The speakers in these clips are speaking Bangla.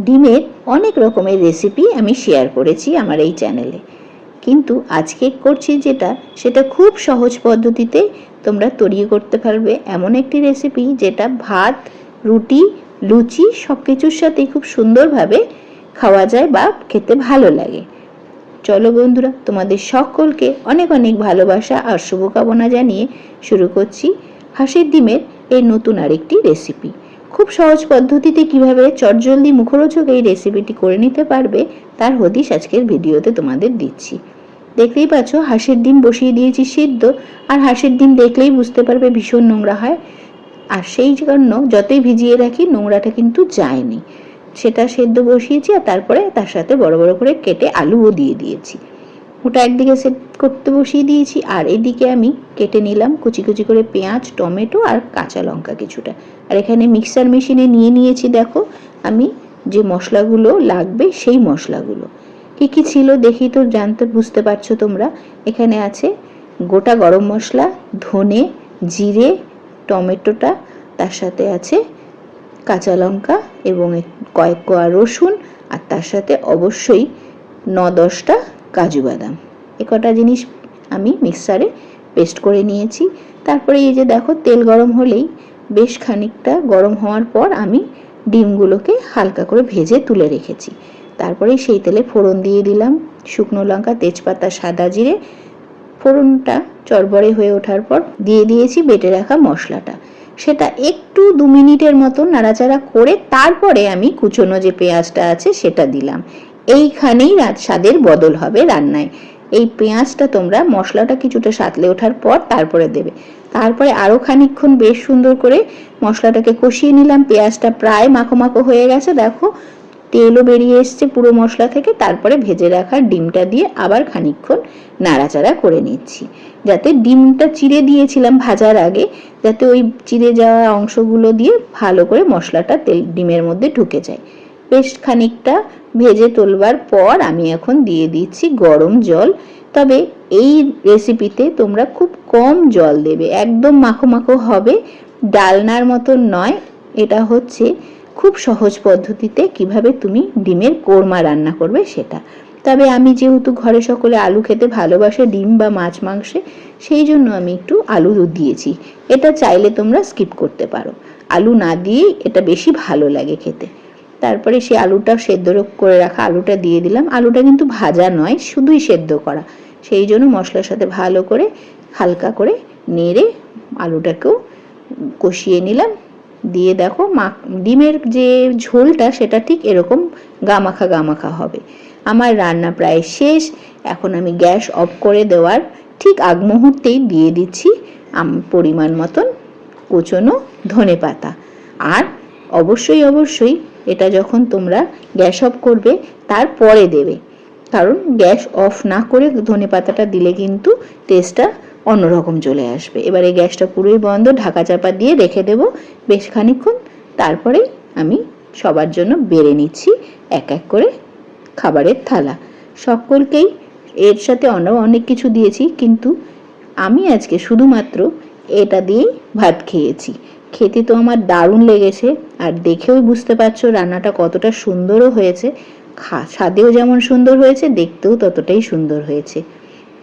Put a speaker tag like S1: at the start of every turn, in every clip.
S1: ডিমের অনেক রকমের রেসিপি আমি শেয়ার করেছি আমার এই চ্যানেলে কিন্তু আজকে করছি যেটা, সেটা খুব সহজ পদ্ধতিতে তোমরা তৈরি করতে পারবে এমন একটি রেসিপি যেটা ভাত, রুটি, লুচি সব কিছুর সাথে খুব সুন্দরভাবে খাওয়া যায় বা খেতে ভালো লাগে। চলো বন্ধুরা, তোমাদের সকলকে অনেক অনেক ভালোবাসা আর শুভকামনা জানিয়ে শুরু করছি হাঁসের ডিমের এই নতুন আরেকটি রেসিপি খুব সহজ পদ্ধতিতে কীভাবে চটজলদি মুখরোচক এই রেসিপিটি করে নিতে পারবে, তার হদিশ আজকের ভিডিওতে তোমাদের দিচ্ছি। দেখতেই পাচ্ছ, হাঁসের ডিম বসিয়ে দিয়েছি সিদ্ধ, আর হাঁসের ডিম দেখলেই বুঝতে পারবে ভীষণ নোংরা হয়। আর সেই জন্য যতই ভিজিয়ে রাখি, নোংরাটা কিন্তু যায়নি। সেটা সেদ্ধ বসিয়েছি, আর তারপরে তার সাথে বড় বড় করে কেটে আলুও দিয়ে দিয়েছি। ওটা একদিকে সেট করতে বসিয়ে দিয়েছি, আর এদিকে আমি কেটে নিলাম কুচি কুচি করে পেঁয়াজ, টমেটো আর কাঁচা লঙ্কা কিছুটা। আর এখানে মিক্সার মেশিনে নিয়ে নিয়েছি, দেখো, আমি যে মশলাগুলো লাগবে সেই মশলাগুলো। কী কী ছিল দেখি তো, জানতে, বুঝতে পারছ তোমরা? এখানে আছে গোটা গরম মশলা, ধনে, জিরে, টমেটোটা, তার সাথে আছে কাঁচা লঙ্কা এবং কয়েক কোয়া রসুন, আর তার সাথে অবশ্যই ন দশটা কাজু বাদাম। এ কটা জিনিস আমি মিক্সারে পেস্ট করে নিয়েছি। তারপরে এই যে দেখো, তেল গরম হলেই বেশ খানিকটা গরম হওয়ার পর আমি ডিমগুলোকে হালকা করে ভেজে তুলে রেখেছি। তারপরে সেই তেলে ফোড়ন দিয়ে দিলাম। শুকনো লঙ্কা, তেজপাতা, সাদা জিরে, ফোড়নটা চরবরে হয়ে ওঠার পর দিয়ে দিয়েছি বেটে রাখা মশলাটা। সেটা একটু দু মিনিটের মতো নাড়াচাড়া করে তারপরে আমি কুচনো যে পেঁয়াজটা আছে সেটা দিলাম। এইখানেই স্বাদের বদল হবে রান্নায়। এই পেঁয়াজটা তোমরা মশলাটা কিছুটা সাতলে ওঠার পর তারপরে দেবে। তারপরে আরও খানিকক্ষণ বেশ সুন্দর করে মশলাটাকে কষিয়ে নিলাম। পেঁয়াজটা প্রায় মাখো মাখো হয়ে গেছে, দেখো। তেলও বেরিয়ে এসছে পুরো মশলা থেকে। তারপরে ভেজে রাখা ডিমটা দিয়ে আবার খানিকক্ষণ নাড়াচাড়া করে নিচ্ছি। যাতে ডিমটা চিড়ে দিয়েছিলাম ভাজার আগে, যাতে ওই চিড়ে যাওয়া অংশগুলো দিয়ে ভালো করে মশলাটা তেল, ডিমের মধ্যে ঢুকে যায়। বেশ খানিকটা ভেজে তোলবার পর আমি এখন দিয়ে দিচ্ছি গরম জল। তবে এই রেসিপিতে তোমরা খুব কম জল দেবে, একদম মাখো মাখো হবে। ডালনার মতন নয়, এটা হচ্ছে খুব সহজ পদ্ধতিতে কীভাবে তুমি ডিমের কোরমা রান্না করবে সেটা। তবে আমি যেহেতু ঘরে সকলে আলু খেতে ভালোবাসে ডিম বা মাছ মাংসে, সেই জন্য আমি একটু আলু দিয়েছি। এটা চাইলে তোমরা স্কিপ করতে পারো। আলু না দিয়েই এটা বেশি ভালো লাগে খেতে। তারপরে সেই আলুটা সেদ্ধ করে রাখা আলুটা দিয়ে দিলাম। আলুটা কিন্তু ভাজা নয়, শুধুই সেদ্ধ করা। সেই জন্য মশলার সাথে ভালো করে হালকা করে নেড়ে আলুটাকেও কষিয়ে নিলাম। দিয়ে দেখো মা, ডিমের যে ঝোলটা সেটা ঠিক এরকম গামাখা গামাখা হবে। আমার রান্না প্রায় শেষ। এখন আমি গ্যাস অফ করে দেওয়ার ঠিক আগ মুহূর্তেই দিয়ে দিচ্ছি পরিমাণ মতন কুচনো ধনে পাতা আর অবশ্যই অবশ্যই এটা যখন তোমরা গ্যাস অফ করবে, তারপরে দেবে। কারণ গ্যাস অফ না করে ধনে পাতাটা দিলে কিন্তু টেস্টটা অন্যরকম চলে আসবে। এবারে গ্যাসটা পুরোই বন্ধ, ঢাকা চাপা দিয়ে রেখে দেবো। বেশ খানিকক্ষণ, তারপরেই আমি সবার জন্য বেড়ে নিচ্ছি এক এক করে খাবারের থালা। সকলকেই এর সাথে অন্য অনেক কিছু দিয়েছি, কিন্তু আমি আজকে শুধুমাত্র এটা দিয়েই ভাত খেয়েছি। খেতে তো আমার দারুণ লেগেছে, আর দেখেও বুঝতে পারছ রান্নাটা কতটা সুন্দরও হয়েছে। খা, স্বাদেও যেমন সুন্দর হয়েছে, দেখতেও ততটাই সুন্দর হয়েছে।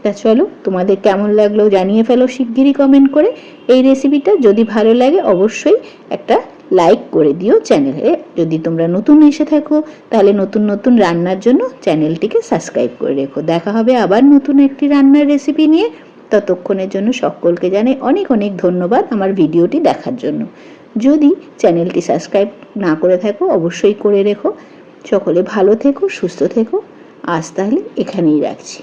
S1: তা চলো, তোমাদের কেমন লাগল জানিয়ে ফেলো শিগগিরই কমেন্ট করে। এই রেসিপিটা যদি ভালো লাগে, অবশ্যই একটা লাইক করে দিও চ্যানেলে যদি তোমরা নতুন এসে থাকো, তাহলে নতুন নতুন রান্নার জন্য চ্যানেলটিকে সাবস্ক্রাইব করে রেখো। দেখা হবে আবার নতুন একটি রান্নার রেসিপি নিয়ে। ততক্ষণের জন্য সকলকে জানাই অনেক অনেক ধন্যবাদ আমার ভিডিওটি দেখার জন্য। যদি চ্যানেলটি সাবস্ক্রাইব না করে থাকো, অবশ্যই করে রেখো। সকলে ভালো থেকো, সুস্থ থেকো। আজ তাহলে এখানেই রাখছি।